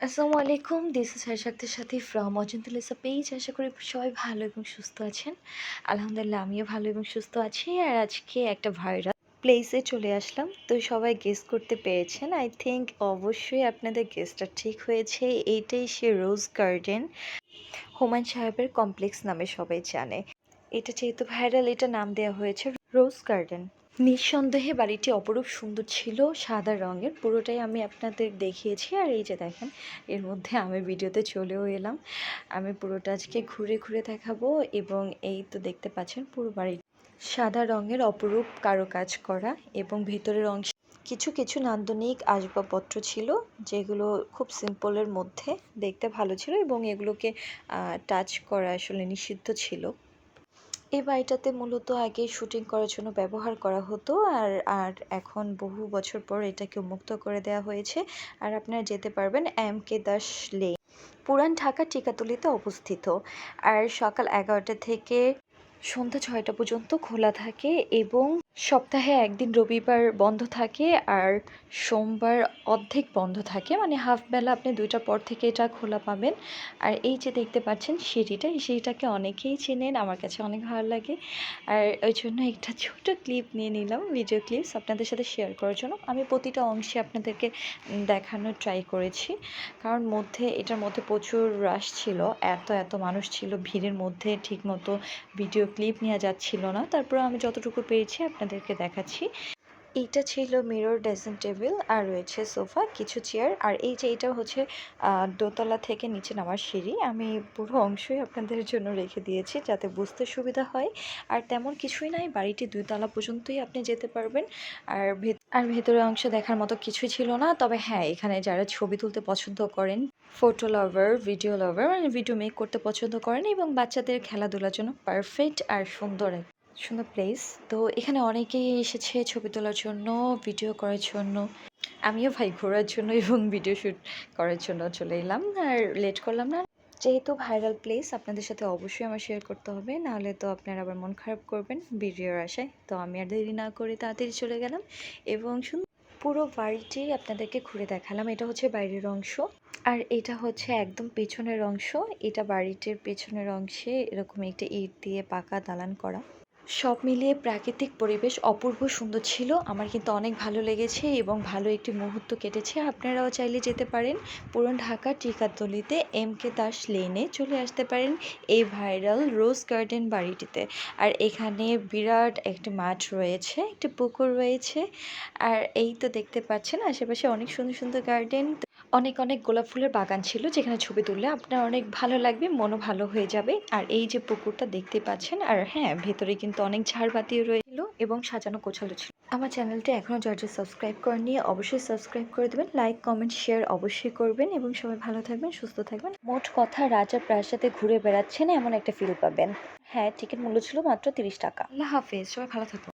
আসসালামু আলাইকুম দিস হর্ষাক্তের সাথে ফ্রম অজন্তা লিসা পেজ আশা করি সবাই ভালো এবং সুস্থ আছেন। আলহামদুলিল্লাহ, আমিও ভালো এবং সুস্থ আছি। আর আজকে একটা ভাইরাল প্লেসে চলে আসলাম। তো সবাই গেস করতে পেরেছেন। আই থিঙ্ক অবশ্যই আপনাদের গেসটা ঠিক হয়েছে। এইটাই সে রোজ গার্ডেন হুমায়ুন সাহেবের কমপ্লেক্স নামে সবাই জানে। এটা যেহেতু ভাইরাল এটা নাম দেওয়া হয়েছে রোজ গার্ডেন নিঃসন্দেহে বাড়িটি অপরূপ সুন্দর ছিল, সাদা রঙের। পুরোটাই আমি আপনাদের দেখিয়েছি। আর এই যে দেখেন, এর মধ্যে আমি ভিডিওতে চলেও এলাম। আমি পুরোটা আজকে ঘুরে ঘুরে দেখাবো এবং এই তো দেখতে পাচ্ছেন পুরো বাড়ি। সাদা রঙের অপরূপ কারুকাজ করা এবং ভেতরের অংশ। কিছু কিছু নান্দনিক আসবাবপত্র ছিল, যেগুলো খুব সিম্পলের মধ্যে দেখতে ভালো ছিল এবং এগুলোকে টাচ করা আসলে নিষিদ্ধ ছিল। এই বাড়িটাতে মূলত আগে শুটিং করার জন্য ব্যবহার করা হতো আর আর এখন বহু বছর পর এটাকে উন্মুক্ত করে দেওয়া হয়েছে। আর আপনারা যেতে পারবেন এম কে দাস লেন পুরান ঢাকা টিকাতলিতে অবস্থিত। আর সকাল এগারোটা থেকে সন্ধ্যা ছয়টা পর্যন্ত খোলা থাকে এবং সপ্তাহে একদিন রবিবার বন্ধ থাকে আর সোমবার অর্ধেক বন্ধ থাকে। মানে হাফ বেলা আপনি দুইটার পর থেকে এটা খোলা পাবেন। আর এই যে দেখতে পাচ্ছেন সিঁড়িটা, এই সিঁড়িটাকে অনেকেই চেনেন, আমার কাছে অনেক ভালো লাগে। আর ওই জন্য একটা ছোট ক্লিপ নিয়ে নিলাম ভিডিও ক্লিপস আপনাদের সাথে শেয়ার করার জন্য। আমি প্রতিটা অংশে আপনাদেরকে দেখানোর ট্রাই করেছি। কারণ মধ্যে, এটার মধ্যে প্রচুর রাশ ছিল, এত এত মানুষ ছিল, ভিড়ের মধ্যে ঠিকমতো ভিডিও ক্লিপ নেওয়া যাচ্ছিল না। তারপর আমি যতটুকু পেয়েছি আপনাদেরকে দেখাচ্ছি। এইটা ছিল মিরর ড্রেসিং টেবিল আর রয়েছে সোফা, কিছু চেয়ার আর এই যে এটা হচ্ছে দোতলা থেকে নিচে নামার সিঁড়ি। আমি পুরো অংশই আপনাদের জন্য রেখে দিয়েছি যাতে বুঝতে সুবিধা হয়। আর তেমন কিছুই নাই, বাড়িটি দুই তলা পর্যন্তই আপনি যেতে পারবেন। আর আর ভেতরের অংশ দেখার মতো কিছুই ছিল না। তবে হ্যাঁ এখানে যারা ছবি তুলতে পছন্দ করেন ফটো লাভার ভিডিও লাভার মানে ভিডিও মেক করতে পছন্দ করেন এবং বাচ্চাদের খেলাধুলার জন্য পারফেক্ট আর সুন্দর সুন্দর প্লেস তো এখানে অনেকেই এসেছে ছবি তোলার জন্য ভিডিও করার জন্য। আমিও ভাই ঘোরার জন্য এবং ভিডিও শ্যুট করার জন্য চলে এলাম। আর লেট করলাম না। যেহেতু ভাইরাল প্লেস আপনাদের সাথে অবশ্যই আমার শেয়ার করতে হবে। নাহলে তো আপনারা আবার মন খারাপ করবেন ভিডিওর আশায়। তো আমি আর দেরি না করে তাড়াতাড়ি চলে গেলাম এবং সুন্দর পুরো বাড়িটি আপনাদেরকে ঘুরে দেখালাম। এটা হচ্ছে বাইরের অংশ। আর এটা হচ্ছে একদম পেছনের অংশ। এটা বাড়িটির পেছনের অংশে এরকম একটা ইট দিয়ে পাকা দালান করা। সব মিলিয়ে প্রাকৃতিক পরিবেশ অপূর্ব সুন্দর ছিল। আমার কিন্তু অনেক ভালো লেগেছে এবং ভালো একটি মুহূর্ত কেটেছে। আপনারাও চাইলে যেতে পারেন পুরন ঢাকা টিকাতলিতে এম কে দাস লেনে। চলে আসতে পারেন এই ভাইরাল রোজ গার্ডেন বাড়িটিতে। আর এখানে বিরাট একটি মাঠ রয়েছে, একটি পুকুর রয়েছে। আর এই তো দেখতে পাচ্ছেন, আশেপাশে অনেক সুন্দর সুন্দর গার্ডেন। অনেক অনেক গোলাপ ফুলের বাগান ছিল যেখানে ছবি তুললে আপনার অনেক ভালো লাগবে, মনও ভালো হয়ে যাবে। আর এই যে পুকুরটা দেখতে পাচ্ছেন, আর হ্যাঁ ভেতরে কিন্তু অনেক ঝাড়বাতিও রয়েছিল এবং সাজানো গোছালো ছিল। আমার চ্যানেলটি এখনও যার সাবস্ক্রাইব করেননি, অবশ্যই সাবস্ক্রাইব করে দেবেন, লাইক, কমেন্ট, শেয়ার অবশ্যই করবেন এবং সবাই ভালো থাকবেন, সুস্থ থাকবেন। মোট কথা রাজার প্রাসাদে ঘুরে বেড়াচ্ছেন এমন একটা ফিল পাবেন। হ্যাঁ টিকিট মূল্য ছিল মাত্র তিরিশ টাকা। আল্লাহ হাফেজ, সবাই ভালো থাকুন।